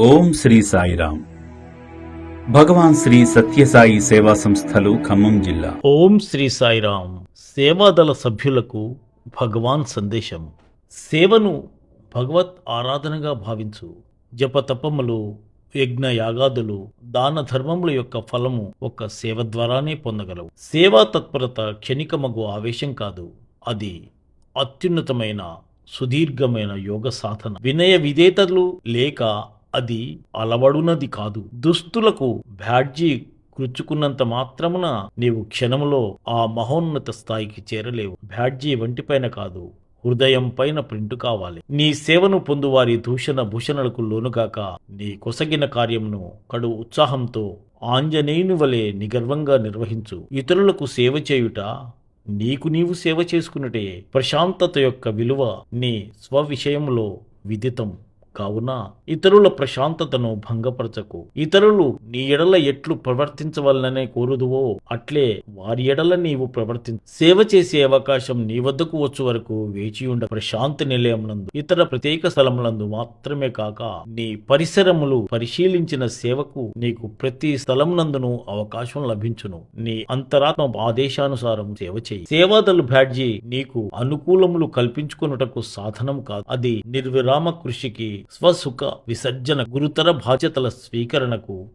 ఓం శ్రీ సాయిరామ్. భగవాన్ శ్రీ సత్యసాయి సేవా సంస్థలు ఖమ్మం జిల్లా. ఓం శ్రీ సాయిరామ్. సేవాదళ సభ్యులకు భగవాన్ సందేశం. సేవను భగవత్ ఆరాధనగా భావించు. జపతపములు యజ్ఞ యాగాదులు దాన ధర్మముల యొక్క ఫలము ఒక సేవ ద్వారానే పొందగలవు. సేవా తత్పరత క్షణికమగు ఆవేశం కాదు. అది అత్యున్నతమైన సుదీర్ఘమైన యోగ సాధన. వినయ విధేతలు లేక అది అలవడునది కాదు. దుస్తులకు బ్యాడ్జీ కృచ్చుకున్నంత మాత్రమున నీవు క్షణములో ఆ మహోన్నత స్థాయికి చేరలేవు. బ్యాడ్జీ వంటిపైన కాదు హృదయం పైన ప్రింటు కావాలి. నీ సేవను పొందువారి దూషణ భూషణలకు లోనుగాక నీ కొసగిన కార్యమును కడు ఉత్సాహంతో ఆంజనేయుని వలె నిగర్వంగా నిర్వహించు. ఇతరులకు సేవ చేయుట నీకు నీవు సేవ చేసుకున్నటే ప్రశాంతత యొక్క విలువ నీ స్వవిషయంలో విదితం. కావున ఇతరుల ప్రశాంతతను భంగపరచకు. ఇతరులు నీ ఎడల ఎట్లు ప్రవర్తించవలననే కోరుదువో అట్లే వారి ఎడల నీవు ప్రవర్తించ సేవ చేసే అవకాశం నీ వద్దకు వచ్చు వరకు వేచి ఉండ ప్రశాంత నిలయమునందు ఇతర ప్రత్యేక స్థలములందు మాత్రమే కాక నీ పరిసరములు పరిశీలించిన సేవకు నీకు ప్రతి స్థలమునందును అవకాశం లభించును. నీ అంతరాత్మ ఆదేశానుసారం సేవ చేయి. సేవాదలు బ్యాడ్జీ నీకు అనుకూలములు కల్పించుకొనుటకు సాధనం కాదు. అది నిర్విరామ కృషికి స్వసుఖ విసర్జన గురుతర బాధ్యతల స్వీకరణకు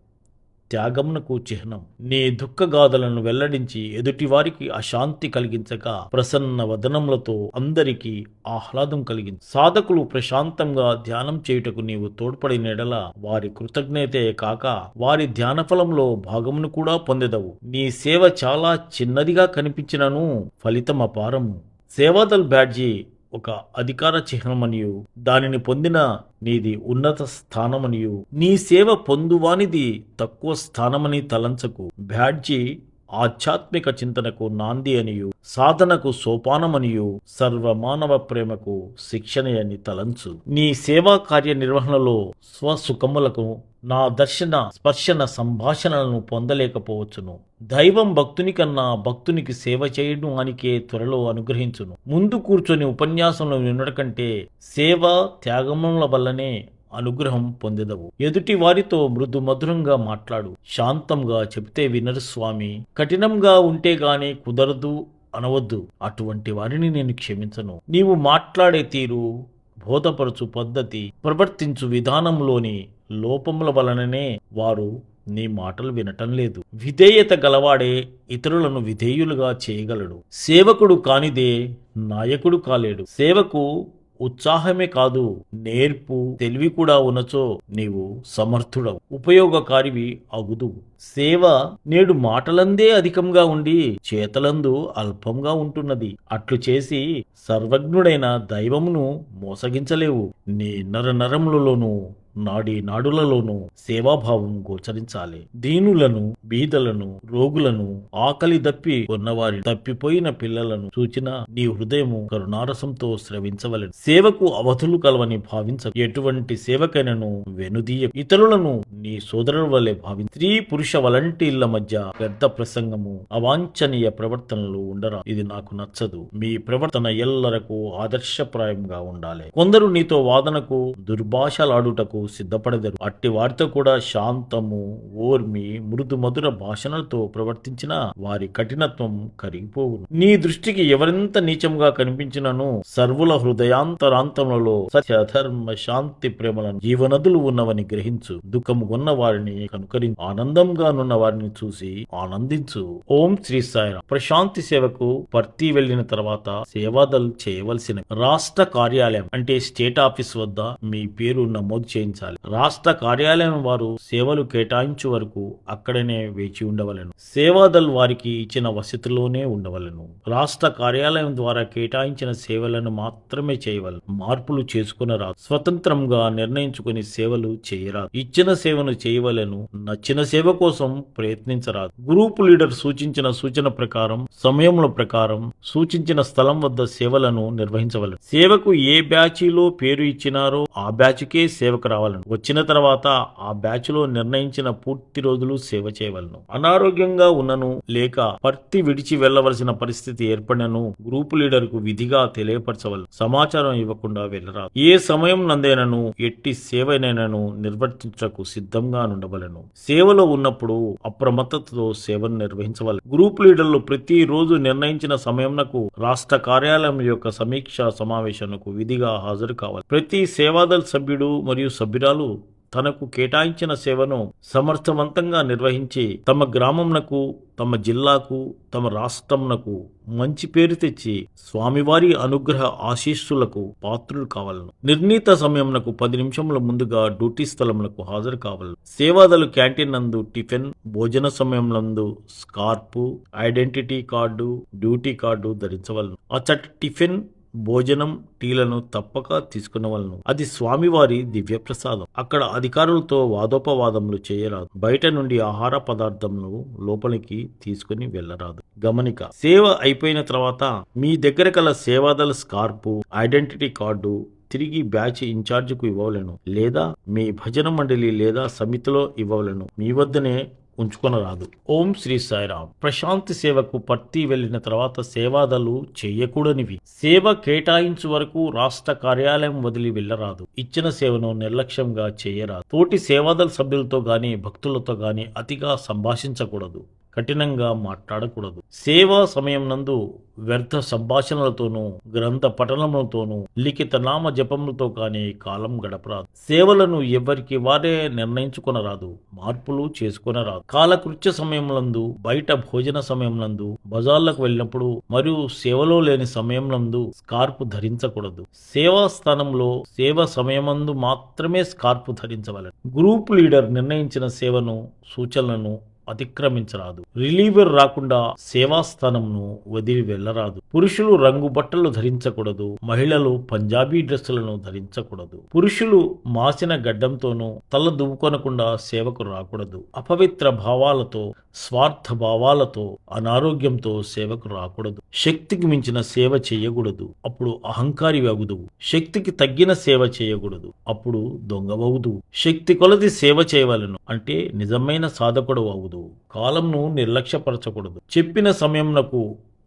త్యాగమునకు చిహ్నం. నీ దుఃఖగాథలను వెల్లడించి ఎదుటివారికి అశాంతి కలిగించక ప్రసన్న వదనములతో అందరికీ ఆహ్లాదం కలిగింది సాధకులు ప్రశాంతంగా ధ్యానం చేయుటకు నీవు తోడ్పడిన ఎడల వారి కృతజ్ఞతే కాక వారి ధ్యాన ఫలంలో భాగమును కూడా పొందెదవు. నీ సేవ చాలా చిన్నదిగా కనిపించినను ఫలితం అపారము సేవాదల్ బ్యాడ్జీ ఒక అధికార చిహ్నమనియు. దానిని పొందిన నీది ఉన్నత స్థానమనియు. నీ సేవ పొందువానిది తక్కువ స్థానమని తలంచకు. బ్యాడ్జీ ఆధ్యాత్మిక చింతనకు నాంది అనియు సాధనకు సోపానమనియు సర్వమానవ ప్రేమకు శిక్షణ అని తలంచు. నీ సేవా కార్య నిర్వహణలో స్వసుఖములకు నా దర్శన స్పర్శన సంభాషణలను పొందలేకపోవచ్చును. దైవం భక్తుని కన్నా భక్తునికి సేవ చేయడం అనికే త్వరలో అనుగ్రహించును. ముందు కూర్చొని ఉపన్యాసంలో వినడం కంటే సేవ త్యాగముల వల్లనే అనుగ్రహం పొందెదవు ఎదుటి వారితో మృదు మధురంగా మాట్లాడు. శాంతంగా చెబితే వినరు స్వామి. కఠినంగా ఉంటే గాని కుదరదు అనవద్దు. అటువంటి వారిని నేను క్షమించను. నీవు మాట్లాడే తీరు బోధపరచు పద్ధతి ప్రవర్తించు విధానంలోని లోపముల వలననే వారు నీ మాటలు వినటం లేదు. విధేయత గలవాడే ఇతరులను విధేయులుగా చేయగలడు. సేవకుడు కానిదే నాయకుడు కాలేడు. సేవకు ఉత్సాహమే కాదు నేర్పు తెలివి కూడా ఉన్నచో నీవు సమర్థుడవు. ఉపయోగకారివి అగుదు సేవ నేడు మాటలందే అధికంగా ఉండి చేతలందు అల్పంగా ఉంటున్నది. అట్లు చేసి సర్వజ్ఞుడైన దైవమును మోసగించలేవు. నీ నర నరములలోనూ నాడి నాడులలోనూ సేవాభావం గోచరించాలి దీనులను బీదలను రోగులను ఆకలి దప్పి ఉన్నవారి తప్పిపోయిన పిల్లలను సూచిన నీ హృదయము కరుణారసంతో స్రవించవలెను. సేవకు అవధులు కలవని భావించ ఎటువంటి సేవకైనను వెనుదీయ ఇతరులను నీ సోదరుల వలె భావించ. స్త్రీ పురుష వలంటీర్ల మధ్య పెద్ద ప్రసంగము అవాంఛనీయ ప్రవర్తనలు ఉండరా? ఇది నాకు నచ్చదు. మీ ప్రవర్తన ఎల్లరకు ఆదర్శప్రాయంగా ఉండాలి. కొందరు నీతో వాదనకు దుర్భాషలాడుటకు సిద్ధపడదరు. అట్టి వారితో కూడా శాంతము ఓర్మి మృదు మధుర భాషణలతో ప్రవర్తించిన వారి కఠినత్వం కరిగిపోవును. నీ దృష్టికి ఎవరెంత నీచంగా కనిపించినను సర్వుల హృదయాంతరాంతములలో సత్య శాంతి ప్రేమలను జీవనదులు ఉన్నవని గ్రహించు. దుఃఖము ఉన్న వారిని కనుకరించు. ఆనందంగానున్న వారిని చూసి ఆనందించు. ఓం శ్రీ సాయిరాం ప్రశాంతి సేవకు భర్తీ వెళ్ళిన తర్వాత సేవాదలు చేయవలసిన రాష్ట్ర కార్యాలయం అంటే స్టేట్ ఆఫీస్ వద్ద మీ పేరు నమోదు చేయించు. చెల్లించాలి రాష్ట్ర కార్యాలయం వారు సేవలు కేటాయించు వరకు అక్కడనే వేచి ఉండవలెను. సేవాదల్ వారికి ఇచ్చిన వసతిలోనే ఉండవలెను. రాష్ట్ర కార్యాలయం ద్వారా కేటాయించిన సేవలను మాత్రమే చేయవలను మార్పులు చేసుకునరాదు స్వతంత్రంగా నిర్ణయించుకుని సేవలు చేయరాదు ఇచ్చిన సేవను చేయవలెను నచ్చిన సేవ కోసం ప్రయత్నించరాదు గ్రూప్ లీడర్ సూచించిన సూచన ప్రకారం సమయముల ప్రకారం సూచించిన స్థలం వద్ద సేవలను నిర్వహించవలెను. సేవకు ఏ బ్యాచీలో పేరు ఇచ్చినారో ఆ బ్యాచ్కే సేవకు రావాలి రావాలను వచ్చిన తర్వాత ఆ బ్యాచ్లో నిర్ణయించిన పూర్తి రోజులు సేవ చేయవలను. అనారోగ్యంగా ఉన్నను లేక పర్తి విడిచి వెళ్ళవలసిన పరిస్థితి ఏర్పడినను గ్రూప్ లీడర్కు విధిగా తెలియపరచవలను. సమాచారం ఇవ్వకుండా వెళ్ళరాదు. ఏ సమయం నందేనను ఎట్టి సేవనైనను నిర్వర్తించకు సిద్ధంగా నుండవలను. సేవలో ఉన్నప్పుడు అప్రమత్తతతో సేవను నిర్వహించవలను. గ్రూప్ లీడర్లు ప్రతి రోజు నిర్ణయించిన సమయంకు రాష్ట్ర కార్యాలయం యొక్క సమీక్ష సమావేశాలకు విధిగా హాజరు కావాలి ప్రతి సేవాదళ సభ్యుడు మరియు సభ్యురాలు తనకు కేటాయించిన సేవను సమర్థవంతంగా నిర్వహించి తమ గ్రామంనకు తమ జిల్లాకు తమ రాష్ట్రంనకు మంచి పేరు తెచ్చి స్వామివారి అనుగ్రహ ఆశీస్సులకు పాత్రులు కావాలను. నిర్ణీత సమయంనకు పది నిమిషముల ముందుగా డ్యూటీ స్థలములకు హాజరు కావాలను. సేవాదలు క్యాంటీన్ నందు టిఫిన్ భోజన సమయంలందు scarf identity card duty card ధరించవలను. అచ్చటి టిఫిన్ భోజనం టీలను తప్పక తీసుకునవలను అది స్వామివారి దివ్య ప్రసాదం అక్కడ అధికారులతో వాదోపవాదములు చేయరాదు. బయట నుండి ఆహార పదార్థములు లోపలికి తీసుకుని వెళ్ళరాదు. గమనిక సేవ అయిపోయిన తర్వాత మీ దగ్గర కల సేవాదల స్కార్పు ఐడెంటిటీ కార్డు తిరిగి బ్యాచ్ ఇన్ఛార్జికు ఇవ్వవలను. లేదా మీ భజన మండలి లేదా సమితిలో ఇవ్వవలను. మీ వద్దనే ఉంచుకొనరాదు. ఓం శ్రీ సాయిరామ్. ప్రశాంతి సేవకు పర్తి వెళ్ళిన తర్వాత సేవాదలు చేయకూడనివి. సేవ కేటాయించు వరకు రాష్ట్ర కార్యాలయం వదిలి వెళ్ళరాదు. ఇచ్చిన సేవను నిర్లక్ష్యంగా చేయరాదు. తోటి సేవాదల సభ్యులతో గాని భక్తులతో గాని అతిగా సంభాషించకూడదు. కఠినంగా మాట్లాడకూడదు. సేవా సమయం నందు వ్యర్థ సంభాషణలతోనూ గ్రంథ పఠనములతోనూ లిఖిత నామ జపములతో కానీ కాలం గడపరాదు. సేవలను ఎవరికి వారే నిర్ణయించుకొనరాదు మార్పులు చేసుకొనరాదు. కాలకృత్య సమయములందు బయట భోజన సమయములందు బజార్లకు వెళ్ళినప్పుడు మరియు సేవలో లేని సమయములందు స్కార్పు ధరించకూడదు. సేవా స్థానంలో సేవ సమయమందు మాత్రమే స్కార్పు ధరించవలెను. గ్రూప్ లీడర్ నిర్ణయించిన సేవను సూచనలను అతిక్రమించరాదు. రిలీవర్ రాకుండా సేవాస్థానంను వదిలి వెళ్ళరాదు. పురుషులు రంగు బట్టలు ధరించకూడదు. మహిళలు పంజాబీ డ్రెస్సులను ధరించకూడదు. పురుషులు మాసిన గడ్డంతోనూ తల దువ్వుకొనకుండా సేవకు రాకూడదు. అపవిత్ర భావాలతో స్వార్థ భావాలతో అనారోగ్యంతో సేవకు రాకూడదు. శక్తికి మించిన సేవ చేయకూడదు. అప్పుడు అహంకారి అగుదువు శక్తికి తగ్గిన సేవ చేయకూడదు. అప్పుడు దొంగవవుదు శక్తి కొలది సేవ చేయవలను. అంటే నిజమైన సాధకుడు అవుదు కాలంను నిర్లక్ష్యపరచకూడదు. చెప్పిన సమయంలో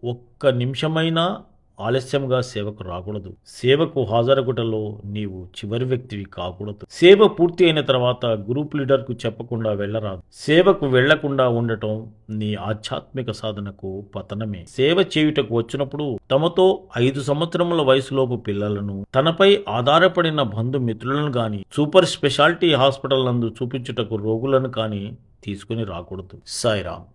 ఒక్క నిమిషమైనా ఆలస్యంగా సేవకు రాకూడదు. సేవకు హాజరగుటలో నీవు చివరి వ్యక్తివి కాకూడదు. సేవ పూర్తి అయిన తర్వాత గ్రూప్ లీడర్కు చెప్పకుండా వెళ్ళరాదు. సేవకు వెళ్ళకుండా ఉండటం నీ ఆధ్యాత్మిక సాధనకు పతనమే. సేవ చేయుటకు వచ్చినప్పుడు తమతో ఐదు సంవత్సరముల వయసులోపు పిల్లలను తనపై ఆధారపడిన బంధుమిత్రులను గాని సూపర్ స్పెషాలిటీ హాస్పిటల్ నందు చూపించుటకు రోగులను కానీ తీసుకుని రాకూడదు. సాయిరామ్.